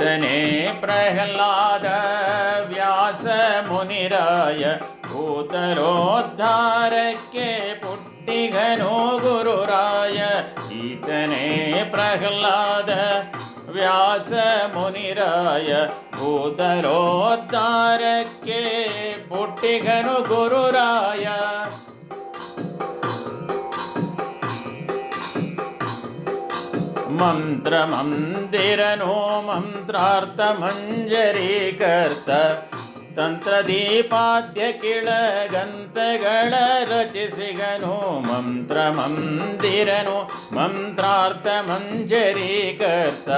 ಈತನೇ ಪ್ರಹ್ಲಾದ ವ್ಯಾಸ ಮುನಿರಾಯ ಭೂತಲೋದ್ಧಾರಕ್ಕೆ ಪುಟ್ಟಿಗನು ಗುರುರಾಯ ಈತನೇ ಪ್ರಹ್ಲಾದ ವ್ಯಾಸ ಮುನಿರಾಯ ಭೂತಲೋದ್ಧಾರಕ್ಕೆ ಪುಟ್ಟಿಗನು ಗುರುರಾಯ ಮಂತ್ರಮಂದಿರನೋ ಮಂತ್ರಾರ್ಥ ಮಂಜರೀಕರ್ತ ತಂತ್ರದೀಪಾದ್ಯ ಕಿಳಗಂತಗಳ ರಚಿಸಿಗನು ಮಂತ್ರಮಂದಿರನು ಮಂತ್ರಾರ್ಥ ಮಂಜರೀಕರ್ತ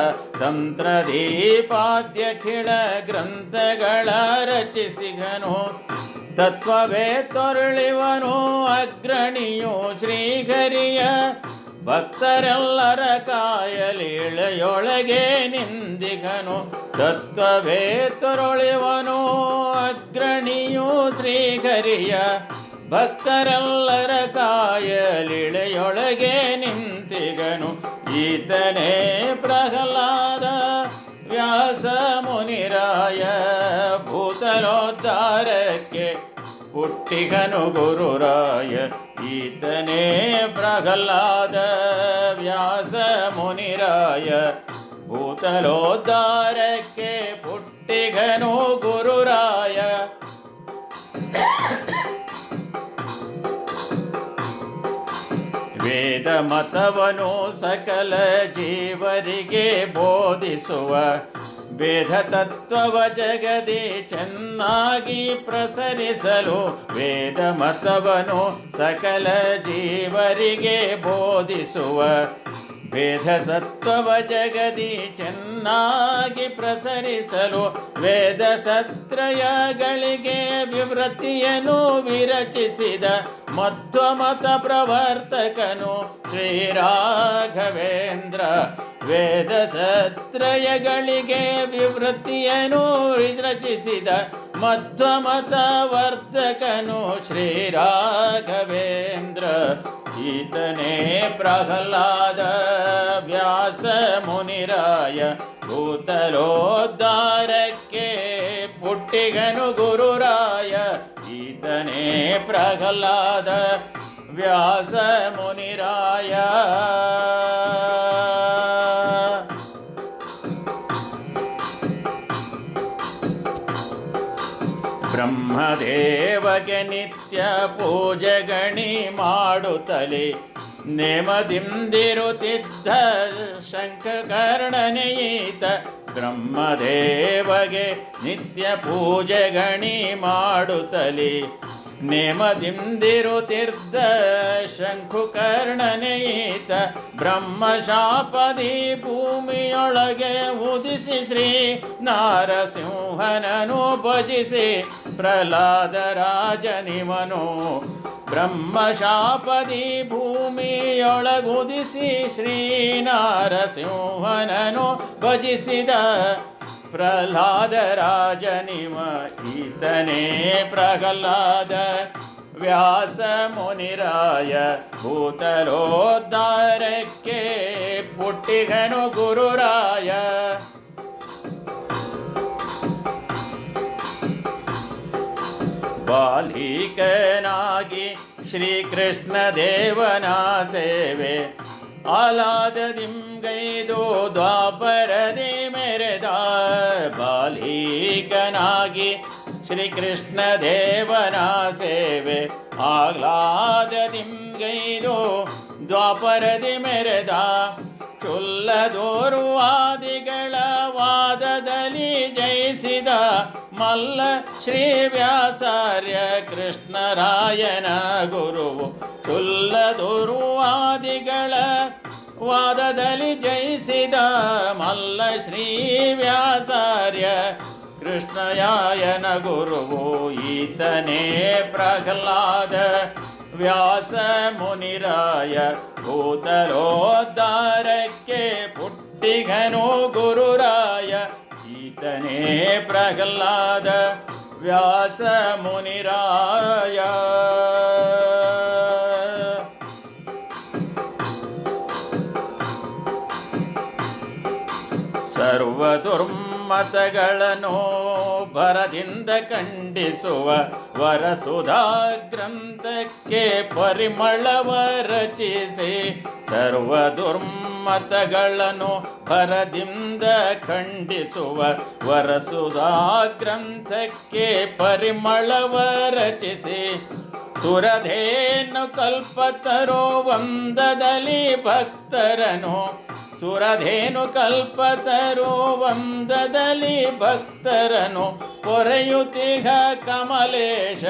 ತಂತ್ರದೀಪಾದ್ಯ ಕಿಳ ಗ್ರಂಥಗಳ ರಚಿಸಿಗನು ತತ್ವವೇ ತೊರಳಿವನು ಅಗ್ರಣಿಯು ಶ್ರೀಗರಿಯ ಭಕ್ತರೆಲ್ಲರ ಕಾಯಲಿಳೆಯೊಳಗೆ ನಿಂದಿಗನು ತತ್ವವೇ ತೊರಳಿವನು, ಅಗ್ರಣಿಯು ಶ್ರೀಹರಿಯ. ಭಕ್ತರೆಲ್ಲರ ಕಾಯಲಿಳೆಯೊಳಗೆ ನಿಂತಿಗನು, ಈತನೇ ಪ್ರಹ್ಲಾದ ವ್ಯಾಸ ಮುನಿರಾಯ. ಭೂತಲೋದ್ಧಾರಕ್ಕೆ ಪುಟ್ಟಿಗನು ಗುರುರಾಯ ಈತನೇ ಪ್ರಹ್ಲಾದ ವ್ಯಾಸ ಮುನಿರಾಯ. ಭೂತಲೋದ್ಧಾರಕ್ಕೆ ಪುಟ್ಟಿಗನು ಗುರುರಾಯ. ವೇದ ಮತವನು ಸಕಲ ಜೀವರಿಗೆ ಬೋಧಿಸುವ ವೇದ ತತ್ವವ ಜಗದಿ ಚೆನ್ನಾಗಿ ಪ್ರಸರಿಸಲು ವೇದ ಮತವನು ಸಕಲ ಜೀವರಿಗೆ ಬೋಧಿಸುವ ವೇದ ಸತ್ವವ ಜಗದಿ ಚೆನ್ನಾಗಿ ಪ್ರಸರಿಸಲು ವೇದ ಸತ್ರಯಗಳಿಗೆ ವಿವೃತ್ತಿಯನ್ನು ವಿರಚಿಸಿದ ಮಧ್ವ ಮತ ಪ್ರವರ್ತಕನು ಶ್ರೀರಾಘವೇಂದ್ರ. ವೇದ ಸತ್ರಯಗಳಿಗೆ ವಿವೃತ್ತಿಯನ್ನು ವಿರಚಿಸಿದ ಮಧ್ವ ಮತ ಶ್ರೀ ಶ್ರೀರಾಘವೇಂದ್ರ. ಈತನೇ ಪ್ರಹ್ಲಾದ ವ್ಯಾಸ ಮುನಿರಾಯ ಭೂತಲೋದ್ಧಾರಕ್ಕೆ ಪುಟ್ಟಿಗನು ಗುರುರಾಯ ಈತನೇ ಪ್ರಹ್ಲಾದ ವ್ಯಾಸ ಮುನಿರಾಯ ಬ್ರಹ್ಮದೇವಗೆ ನಿತ್ಯ ಪೂಜೆ ಗಣಿ ಮಾಡುತ್ತಲೇ. ನೇಮದಿಂದಿರುತ್ತಿದ್ದ ಶಂಖಕರ್ಣನೆಯೀತ ಬ್ರಹ್ಮದೇವಗೆ ನಿತ್ಯ ಪೂಜೆ ಗಣಿ ಮಾಡುತ್ತಲೇ. ನೇಮದಿಂದಿರುತ್ತಿದ್ದ ಶಂಖುಕರ್ಣನೆಯೀತ ಬ್ರಹ್ಮಶಾಪದಿ ಭೂಮಿಯೊಳಗೆ ಉದಿಸಿ ಶ್ರೀ ನಾರಸಿಂಹನನು ಭಜಿಸಿ ಪ್ರಹ್ಲಾದ ರಾಜನಿವನು ಬ್ರಹ್ಮಶಾಪದಿ ಭೂಮಿಯೊಳಗುದಿಸಿ ಶ್ರೀನಾರಸಿಂಹನನು ಭಜಿಸಿದ ಪ್ರಹ್ಲಾದ ರಾಜನಿವ ಈತನೇ ಪ್ರಹ್ಲಾದ ವ್ಯಾಸ ಮುನಿರಾಯ ಭೂತಲೋದ್ಧಾರಕ್ಕೆ ಪುಟ್ಟಿಗನು ಗುರುರಾಯ. ಬಾಲಿಕನಾಗಿ ಶ್ರೀಕೃಷ್ಣ ದೇವನ ಸೇವೆ. ಆಲಾದದಿಂಗೈದು ದ್ವಾಪರದಿ ಮೆರೆದ ಬಾಲೀಕನಾಗಿ ಶ್ರೀಕೃಷ್ಣ ದೇವನ ಸೇವೆ. ಆಹ್ಲಾದದಿಂಗೈದು ದ್ವಾಪರದಿ ಮೆರೆದ ಚುಲ್ಲದೋರುವಾದಿಗಳ ವಾದದಲ್ಲಿ ಜಯಿಸಿದ ಮಲ್ಲ ಶ್ರೀ ವ್ಯಾಸಾರ್ಯ ಕೃಷ್ಣರಾಯನ ಗುರುವು ಚುಲ್ಲದೋರುವಾದಿಗಳ ವಾದದಲ್ಲಿ ಜಯಿಸಿದ ಮಲ್ಲ ಶ್ರೀ ವ್ಯಾಸಾರ್ಯ ಕೃಷ್ಣಯಾಯನ ಗುರುವು ಈತನೇ ಪ್ರಹ್ಲಾದ ವ್ಯಾಸ ಮುನಿರಾಯ ಭೂತಲೋದ್ಧಾರಕ್ಕೆ ಪುಟ್ಟಿಗನು ಗುರುರಾಯ ಈತನೇ ಪ್ರಹ್ಲಾದ ವ್ಯಾಸ ಮುನಿರಾಯ. ಸರ್ವ ದುರ್ಮತಗಳನ್ನು ಭರದಿಂದ ಖಂಡಿಸುವ ವರಸುಧಾ ಗ್ರಂಥಕ್ಕೆ ಪರಿಮಳವ ರಚಿಸಿ ಸರ್ವ ದುರ್ಮತಗಳನ್ನು ಭರದಿಂದ ಖಂಡಿಸುವ ವರಸುಧಾ ಗ್ರಂಥಕ್ಕೆ ಪರಿಮಳವ ರಚಿಸಿ ಸುರಧೇನು ಕಲ್ಪತರೋ ವಂದದಲ್ಲಿ ಭಕ್ತರನು ಸುರಧೇನು ಕಲ್ಪತರು ವಂದದಲ್ಲಿ ಭಕ್ತರನು ಪೊರೆಯುತಿಗ ಕಮಲೇಶ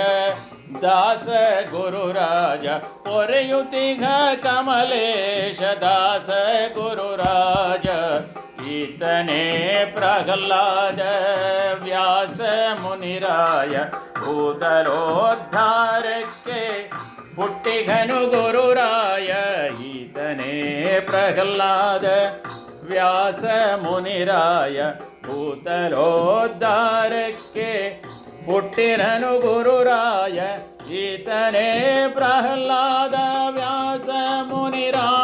ದಾಸ ಗುರುರಾಜ ಪೊರೆಯುತಿಗ ಕಮಲೇಶ ದಾಸ ಗುರುರಾಜ, ಈತನೇ ಪ್ರಹ್ಲಾದ ವ್ಯಾಸ ಮುನಿರಾಯ ಭೂತರೋದ್ಧಾರಕ್ಕೆ ಪುಟ್ಟಿಗನು ಗುರುರಾಯ वीरने प्रह्लाद व्यासमुनिराय भूतलोद्धारಕ್ಕೆ ಹುಟ್ಟಿರನು ಗುರುರಾಯ ಈತನೇ ಪ್ರಹ್ಲಾದ ವ್ಯಾಸ ಮುನಿರಾಯ